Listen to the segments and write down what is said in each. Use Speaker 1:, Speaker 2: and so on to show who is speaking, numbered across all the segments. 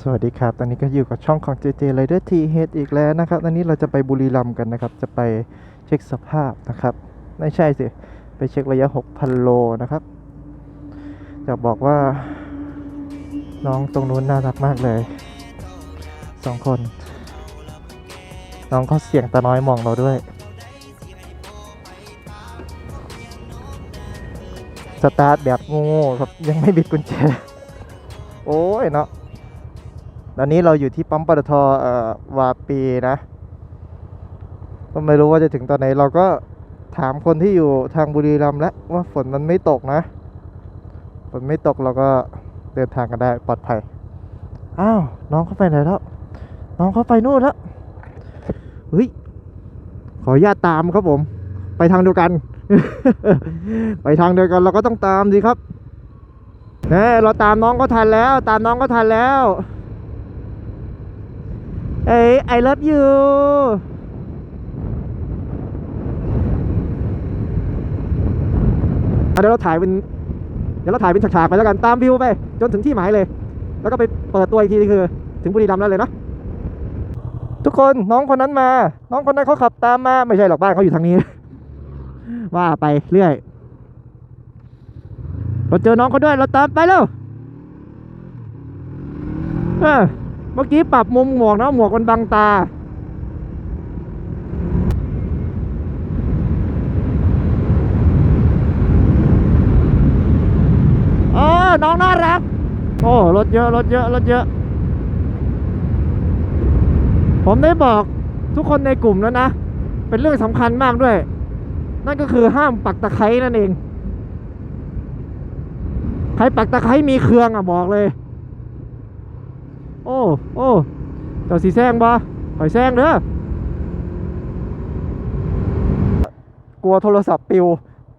Speaker 1: สวัสดีครับ ตอนนี้ก็อยู่กับช่องของ JJ Rider T Head อีกแล้วนะครับ ตอนนี้เราจะไปบุรีรัมย์กันนะครับ จะไปเช็คสภาพนะครับ ไม่ใช่สิ ไปเช็คระยะ 6,000 โลนะครับ จะบอกว่า น้องตรงนู้นน่ารักมากเลย สองคน น้องเขาเสียงตาน้อยมองเราด้วย สตาร์ทแบบโง่ๆครับ ยังไม่บิดกุญแจ โอ้ยเนาะ ตอนนี้เราอยู่ที่ปั๊มปตทวาปีนะก็ไม่รู้ว่าจะถึงตอนไหน เราก็ถามคนที่อยู่ทางบุรีรัมย์แล้วว่าฝนมันไม่ตกนะ ฝนไม่ตกเราก็เดินทางกันได้ปลอดภัย อ้าว น้องเขาไปไหนแล้ว น้องเขาไปนู่นแล้วเฮ้ย ขออนุญาตตามครับผม ไปทางเดียวกัน ไปทางเดียวกันเราก็ต้องตามสิครับเน่เราตามน้องก็ทันแล้ว ตามน้องก็ทันแล้ว เอ้ย I love you อ่เดี๋ยวเราถ่ายเป็นเดี๋ยวเราถ่ายเป็นฉากๆไปแล้วกันตามวิวไป จนถึงที่หมายเลย แล้วก็ไปเปิดตัวอีกทีคือ ถึงบุรีรัมย์แล้วเลยนะทุกคนน้องคนนั้นมา น้องคนนั้นเขาขับตามมาไม่ใช่หรอกบ้านเขาอยู่ทางนี้ ว่าไปเรื่อยเราเจอน้องเขาด้วยเราตามไปแล้วเออ เมื่อกี้ปรับมุมหมวกนะหมวกมันบังตา เออ น้องน่ารัก โอ้ รถเยอะ รถเยอะ รถเยอะ ผมได้บอกทุกคนในกลุ่มแล้วนะ เป็นเรื่องสำคัญมากด้วย นั่นก็คือห้ามปักตะไคร้นั่นเอง ใครปักตะไคร้มีเครื่องอะบอกเลย โอ้โอ้เจ้าสีแซงบ่ข่อยแซงเด้อกลัวโทรศัพท์ปิว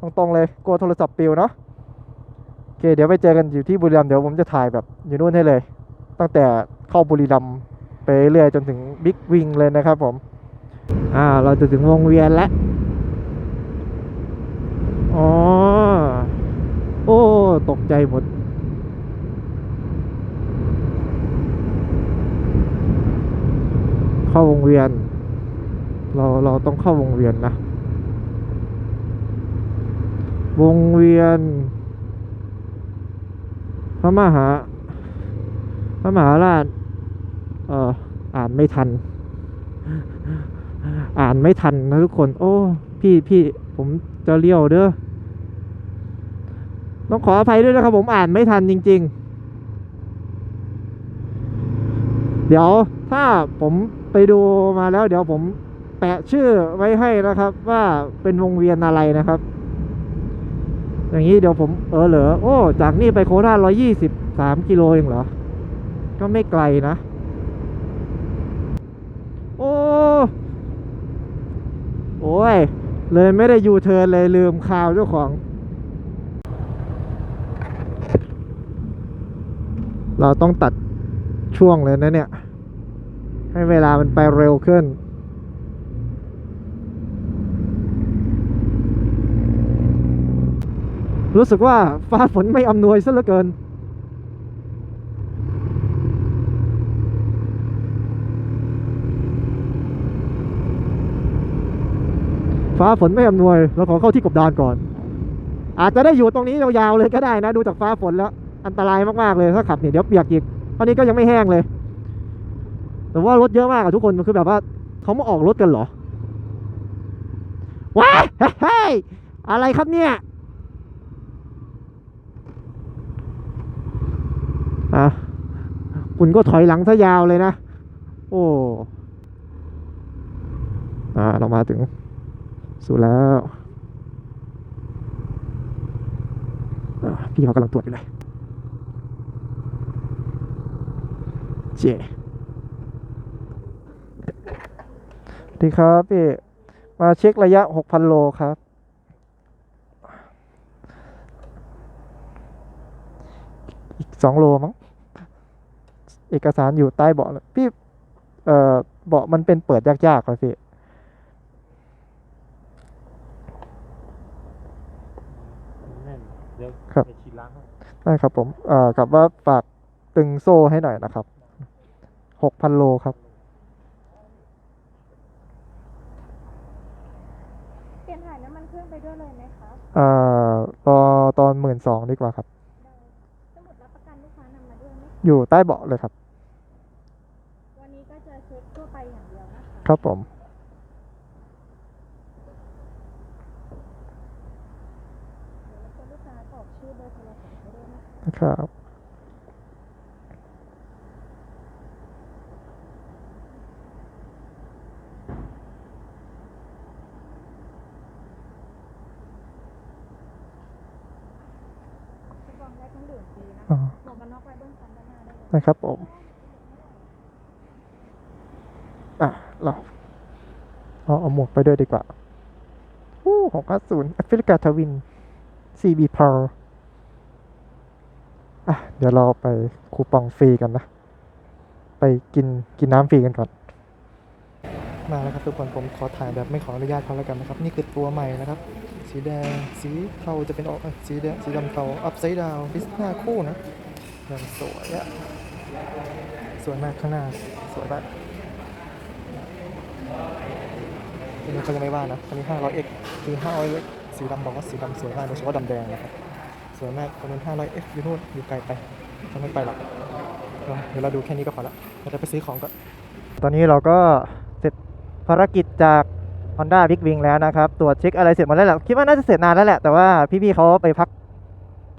Speaker 1: ตรงๆเลยกลัวโทรศัพท์ปิวเนาะโอเคเดี๋ยวไปเจอกันอยู่ที่บุรีรัมย์เดี๋ยวผมจะถ่ายแบบอยู่นู่นให้เลย ตั้งแต่เข้าบุรีรัมย์ไปเรื่อยจนถึงบิ๊กวิงเลยนะครับผมอ่าเราจะถึงวงเวียนแล้วอ๋อโอ้ ตกใจหมด เข้าวงเวียน เราเราต้องเข้าวงเวียนนะ วงเวียน พระมหา พระมหาราช เอ่ออ่านไม่ทัน อ่านไม่ทันนะทุกคน โอ้ พี่พี่ผมจะเลี้ยวเด้อต้องขออภัยด้วยนะครับผมอ่านไม่ทันจริง ๆ เดี๋ยวถ้าผม ไปดูมาแล้วเดี๋ยวผมแปะชื่อไว้ให้นะครับ ว่าเป็นวงเวียนอะไรนะครับ อย่างนี้เดี๋ยวผมเออเหรอโอ้ จากนี่ไปโคราชร้อยี่สิบสามกิโลเองเหรอ ก็ไม่ไกลนะ โอ้โอ้ย เลยไม่ได้ยูเทิร์นเลยลืมข่าวเจ้าของ เราต้องตัดช่วงเลยนะเนี่ย ให้เวลามันไปเร็วขึ้น รู้สึกว่าฟ้าฝนไม่อำนวยซะเหลือเกิน ฟ้าฝนไม่อำนวย เราขอเข้าที่กบดานก่อน อาจจะได้อยู่ตรงนี้ยาวๆเลยก็ได้นะ ดูจากฟ้าฝนแล้ว อันตรายมากๆเลยถ้าขับเนี่ยเดี๋ยวเปียกอีกตอนนี้ก็ยังไม่แห้งเลย แต่ว่ารถเยอะมากอะทุกคนมันคือแบบว่าเขามาออกรถกันเหรอว้าเฮ้ยอะไรครับเนี่ยอะคุณก็ถอยหลังซะยาวเลยนะ โอ้อ่าเรามาถึงสู่แล้วพี่เขากำลังตรวจอยู่เลยเจ๊สวัส ดีครับพี่มาเช็คระยะ 6,000 โลครับ อีก 2 โลมั้ง เอกสารอยู่ใต้เบาะเลยพี่ เอ่อ เบาะมันเป็นเปิดยากๆครับพี่
Speaker 2: แน่นเดี๋ยว
Speaker 1: ครับ
Speaker 2: ไปฉีดล้างให้
Speaker 1: ได้ครับผม เอ่อกับว่าฝากตึงโซ่ให้หน่อยนะครับหกพันโลครับ
Speaker 3: เปลี่ยนถ่ายน้ำมันเครื่องไปด้วย เลยไหมคะ
Speaker 1: เอ่อรอตอนหมื่นสองดีกว่าครับ
Speaker 3: ได้สมุดรับประกันลูกค้านำมาด้วยไหม
Speaker 1: อยู่ใต้เบาะเลยครับ
Speaker 3: วันนี้ก็จะเช็คทั่วไปอย่างเดียวนะคะ
Speaker 1: ครับผม
Speaker 3: เดี๋ยวรบกวนลูกค้ากรอกชื่อเบอร์โทรศัพท์ให้ด้วยนะคะ
Speaker 1: นะครับ
Speaker 3: ชุดวางได้ทั้งดื่มฟรีนะ
Speaker 1: อ๋อ
Speaker 3: หมวกกันน็อกไว้เบื้องต้นด้า นะ
Speaker 1: ครับผมอะเราเอาเอาหมวกไปด้วยดีกว่าอู้หกห้าศูนย์แอฟริกาทวิน CB p e r อะ เดี๋ยวเราไปคูปองฟรีกันนะ ไปกินกินน้ำฟรีกันก่อน มาแล้วครับทุกคนผมขอถ่ายแบบไม่ขออนุญาตเขาแล้วกันนะครับ นี่คือตัวใหม่นะครับ สีแดงสีเทาจะเป็นออกสีแดงสีดำเทาอัพไซด์ดาวดิสหน้าคู่นะยังสวยอะ สวยมากข้างหน้า สวยมากอันนี้เขาจะไม่ว่านะอันนี้ 500x คือ 500x สีดำบอกว่าสีดำสวยมากโดยเฉพาะดำแดงนะครับ สวยมากคนนั้น 500f อยู่นู่นอยู่ไกลไปฉันไม่ไปหรอกเออเดี๋ยวเราดูแค่นี้ก็พอละเราจะไปซื้อของก่อนตอนนี้เราก็เสร็จภารกิจจาก Honda Big Wing แล้วนะครับ ตรวจเช็คอะไรเสร็จหมดแล้วแหละ คิดว่าน่าจะเสร็จนานแล้วแหละ แต่ว่าพี่ๆเขาไปพัก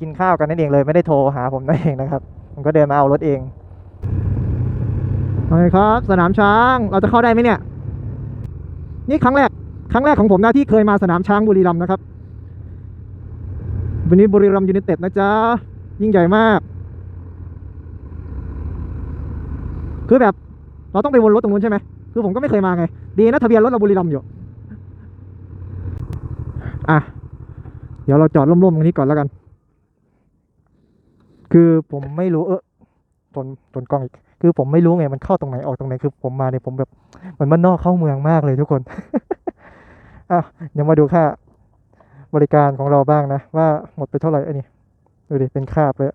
Speaker 1: กินข้าวกันนั่นเองเลย ไม่ได้โทรหาผมนั่นเองนะครับ ผมก็เดินมาเอารถเอง โอเคครับ สนามช้างเราจะเข้าได้ไหมเนี่ย นี่ครั้งแรก ครั้งแรกของผมนะที่เคยมาสนามช้างบุรีรัมย์นะครับ วันนี้บุรีรัมย์ยูไนเต็ดนะจ๊ะ ยิ่งใหญ่มาก คือแบบ เราต้องไปวนรถตรงนู้นใช่ไหมคือผมก็ไม่เคยมาไง ดีนะทะเบียนรถเราบุรีรัมย์อยู่ อะ เดี๋ยวเราจอดร่มๆตรงนี้ก่อนแล้วกัน คือผมไม่รู้เออตนตนกล้องอีก คือผมไม่รู้ไงมันเข้าตรงไหนออกตรงไหนคือ ผมมาเนี่ยผมแบบเหมือนมันนอกเข้าเมืองมากเลยทุกคนอะเดี๋ยวมาดูค่าบริการของเราบ้างนะ ว่าหมดไปเท่าไหร่ไอ้นี่ดูดิเป็นคาบเลย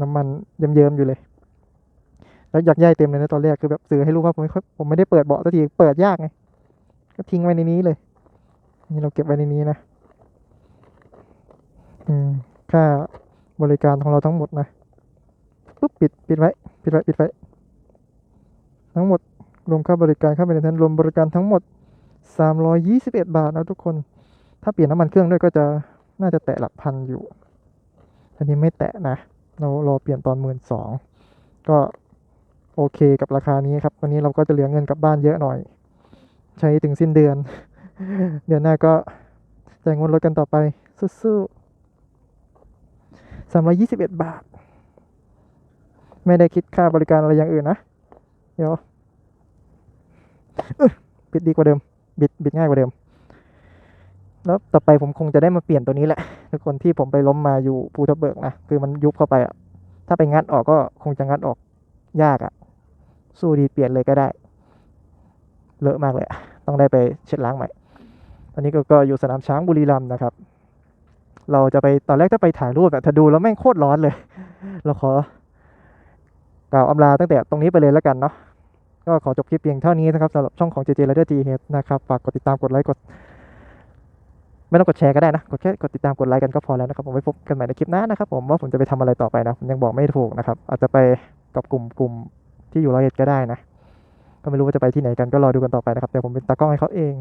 Speaker 1: น้ำมันเยิ้มๆอยู่เลย แล้วอยากย่ายเต็มเลยนะตอนแรกคือแบบสื่อให้รู้ว่าผมไม่ผมไม่ได้เปิดเบาะสักทีเปิดยากไงก็ทิ้งไว้ในนี้เลย นี่เราเก็บไว้ในนี้นะอืมค่าบริการของเราทั้งหมดนะ ปุ๊บปิดปิดไว้ปิดไว้ปิดไว้ทั้งหมดรวมค่าบริการค่าเป็นทันรวมบริการทั้งหมด 321 บาทนะทุกคน ถ้าเปลี่ยนน้ำมันเครื่องด้วยก็จะน่าจะแตะหลักพันอยู่ อันนี้ไม่แตะนะ เรารอเปลี่ยนตอนหมื่นสองก็โอเคกับราคานี้ครับ วันนี้เราก็จะเหลือเงินกลับบ้านเยอะหน่อย ใช้ถึงสิ้นเดือน เดือนหน้าก็จ่ายเงินรถกันต่อไปสู้ๆสามร้อยี่สิบเอ็ดบาท ไม่ได้คิดค่าบริการอะไรอย่างอื่นนะ เดี๋ยวอึ๊ะปิดดีกว่าเดิม บิดบิดง่ายกว่าเดิม แล้วต่อไปผมคงจะได้มาเปลี่ยนตัวนี้แหละทุกคนที่ผมไปล้มมาอยู่ภูทับเบิกนะ คือมันยุบเข้าไปอะถ้าไปงัดออกก็คงจะงัดออกยากอะสู้ดีเปลี่ยนเลยก็ได้ เลอะมากเลย ต้องได้ไปเช็ดล้างใหม่ ตอนนี้ก็กอยู่สนามช้างบุรีรัมย์นะครับ เราจะไปตอนแรกจะไปถ่ายรูปอะถ้าดูแล้วแม่งโคตรร้อนเลย เราขอ กล่าวอำลาตั้งแต่ตรงนี้ไปเลยแล้วกันเนาะก็ขอจบคลิปเพียงเท่านี้นะครับสำหรับช่องของ JJ Rider GH นะครับฝากกดติดตามกดไลค์กด ไม่ต้องกดแชร์ก็ได้นะกดแค่กดติดตามกดไลค์กันก็พอแล้วนะครับผมไว้พบกันใหม่ในคลิปหน้านะครับผมว่าผมจะไปทำอะไรต่อไปนะผมยังบอกไม่ถูกนะครับอาจจะไปกับกลุ่มกลุ่มที่อยู่ร้อยเอ็ดก็ได้นะ ก็ไม่รู้ว่าจะไปที่ไหนกันก็รอดูกันต่อไปนะครับเดี๋ยวผมเป็นตากล้องให้เขาเอง